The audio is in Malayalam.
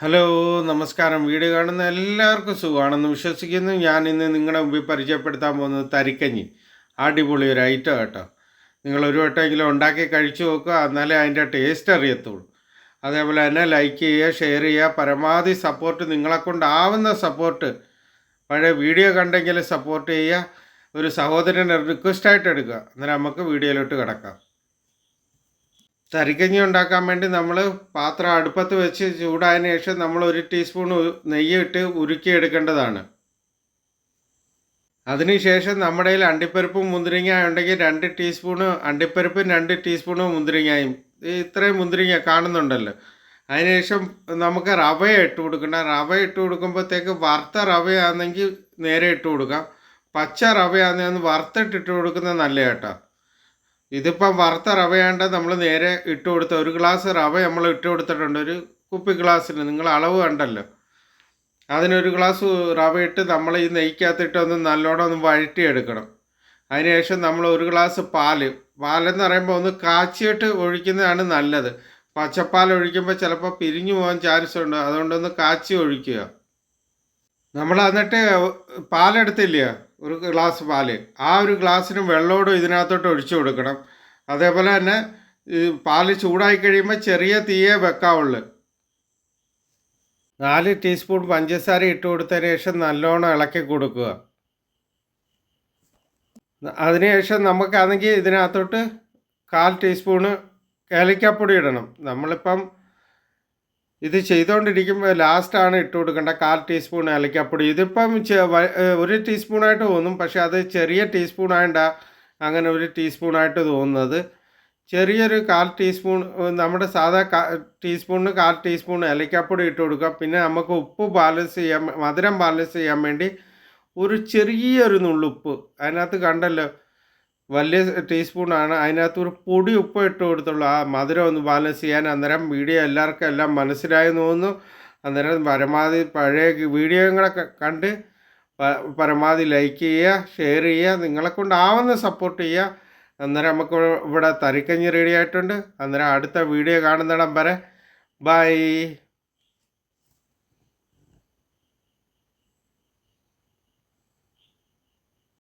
ഹലോ നമസ്കാരം. വീഡിയോ കാണുന്ന എല്ലാവർക്കും സുഖമാണെന്ന് വിശ്വസിക്കുന്നു. ഞാൻ ഇന്ന് നിങ്ങളുടെ മുമ്പിൽ പരിചയപ്പെടുത്താൻ പോകുന്നത് തരിക്കഞ്ഞി. അടിപൊളി ഒരു ഐറ്റം കേട്ടോ നിങ്ങൾ ഒരു വട്ടമെങ്കിലും ഉണ്ടാക്കി കഴിച്ചു നോക്കുക എന്നാലേ അതിന്റെ ടേസ്റ്റ് അറിയത്തുള്ളൂ. അതേപോലെ തന്നെ ലൈക്ക് ചെയ്യുക ഷെയർ ചെയ്യുക. പരമാവധി സപ്പോർട്ട് നിങ്ങളെ നിങ്ങളെക്കൊണ്ടാവുന്ന സപ്പോർട്ട് പഴയ വീഡിയോ കണ്ടെങ്കിൽ സപ്പോർട്ട് ചെയ്യുക. ഒരു സഹോദരനെ റിക്വസ്റ്റായിട്ട് എടുക്കുക. അന്നേരം നമുക്ക് വീഡിയോയിലോട്ട് കിടക്കാം. തരിക്കഞ്ഞി ഉണ്ടാക്കാൻ വേണ്ടി നമ്മൾ പാത്രം അടുപ്പത്ത് വെച്ച് ചൂടായതിനു ശേഷം നമ്മൾ ഒരു ടീസ്പൂൺ നെയ്യ് ഇട്ട് ഉരുക്കിയെടുക്കേണ്ടതാണ്. അതിനുശേഷം നമ്മുടെ കയ്യിൽ അണ്ടിപ്പരിപ്പും മുന്തിരിങ്ങ ഉണ്ടെങ്കിൽ രണ്ട് ടീസ്പൂണ് അണ്ടിപ്പരിപ്പും രണ്ട് ടീസ്പൂണ് മുന്തിരിങ്ങയും. ഇത്രയും മുന്തിരിങ്ങ കാണുന്നുണ്ടല്ലോ. അതിനുശേഷം നമുക്ക് റവ ഇട്ട് കൊടുക്കണം. റവ ഇട്ട് കൊടുക്കുമ്പോഴത്തേക്ക് വറുത്ത റവയാണെങ്കിൽ നേരെ ഇട്ട് കൊടുക്കാം. പച്ച റവയാണെന്ന് വറുത്തിട്ടിട്ട് കൊടുക്കുന്നത് നല്ല കേട്ടോ ഇതിപ്പം വറുത്ത റവയാണ്ട് നമ്മൾ നേരെ ഇട്ട് കൊടുത്ത ഒരു ഗ്ലാസ് റവ നമ്മൾ ഇട്ട് കൊടുത്തിട്ടുണ്ട്. ഒരു കുപ്പി ഗ്ലാസ്സിന് നിങ്ങൾ അളവ് കണ്ടല്ലോ. അതിനൊരു ഗ്ലാസ് റവ ഇട്ട് നമ്മൾ ഈ നെയ്ക്കകത്തിട്ട് ഒന്ന് നല്ലോണം ഒന്ന് വഴറ്റിയെടുക്കണം. അതിനുശേഷം നമ്മൾ ഒരു ഗ്ലാസ് പാൽ. പാലെന്ന് പറയുമ്പോൾ ഒന്ന് കാച്ചിയിട്ട് ഒഴിക്കുന്നതാണ് നല്ലത്. പച്ചപ്പാൽ ഒഴിക്കുമ്പോൾ ചിലപ്പോൾ പിരിഞ്ഞു പോകാൻ ചാൻസ് ഉണ്ട്. അതുകൊണ്ടൊന്ന് കാച്ചി ഒഴിക്കുക. നമ്മൾ എന്നിട്ട് പാലെടുത്തില്ല? ഒരു ഗ്ലാസ് പാൽ. ആ ഒരു ഗ്ലാസ്സിന് വെള്ളത്തോടും ഇതിനകത്തോട്ട് ഒഴിച്ചു കൊടുക്കണം. അതേപോലെ തന്നെ ഈ പാൽ ചൂടായി കഴിയുമ്പോൾ ചെറിയ തീയേ വെക്കാവുള്ളൂ. നാല് ടീസ്പൂൺ പഞ്ചസാര ഇട്ട് കൊടുത്തതിന് ശേഷം നല്ലോണം ഇളക്കി കൊടുക്കുക. അതിനുശേഷം നമുക്കാണെങ്കിൽ ഇതിനകത്തോട്ട് കാൽ ടീസ്പൂണ് ഏലക്കാപ്പൊടി ഇടണം. നമ്മളിപ്പം ഇത് ചെയ്തുകൊണ്ടിരിക്കുമ്പോൾ ലാസ്റ്റാണ് ഇട്ട് കൊടുക്കേണ്ട. കാൽ ടീസ്പൂൺ ഏലക്കാപ്പൊടി. ഇതിപ്പം ഒരു ടീസ്പൂണായിട്ട് തോന്നും പക്ഷേ അത് ചെറിയ ടീസ്പൂണായണ്ട അങ്ങനെ ഒരു ടീസ്പൂണായിട്ട് തോന്നുന്നത്. ചെറിയൊരു കാൽ ടീസ്പൂൺ നമ്മുടെ സാധാ ടീസ്പൂണിന് കാൽ ടീസ്പൂൺ ഏലക്കാപ്പൊടി ഇട്ട് കൊടുക്കുക. പിന്നെ നമുക്ക് ഉപ്പ് ബാലൻസ് ചെയ്യാൻ മധുരം ബാലൻസ് ചെയ്യാൻ വേണ്ടി ഒരു ചെറിയൊരു നുള്ളുപ്പ്. അതിനകത്ത് കണ്ടല്ലോ വലിയ ടീസ്പൂണാണ്. അതിനകത്ത് ഒരു പൊടി ഉപ്പ് ഇട്ട് കൊടുത്തുള്ളൂ ആ മധുരം ഒന്ന് ബാലൻസ് ചെയ്യാൻ അന്നേരം വീഡിയോ എല്ലാവർക്കും എല്ലാം മനസ്സിലായെന്ന് തോന്നുന്നു. അന്നേരം പരമാവധി പഴയ വീഡിയോകളൊക്കെ കണ്ട് പരമാവധി ലൈക്ക് ചെയ്യുക ഷെയർ ചെയ്യുക നിങ്ങളെ കൊണ്ടാവുന്ന സപ്പോർട്ട് ചെയ്യുക. അന്നേരം നമുക്ക് ഇവിടെ തരിക്കഞ്ഞി റെഡി ആയിട്ടുണ്ട്. അന്നേരം അടുത്ത വീഡിയോ കാണുന്നിടം വരെ. ബൈ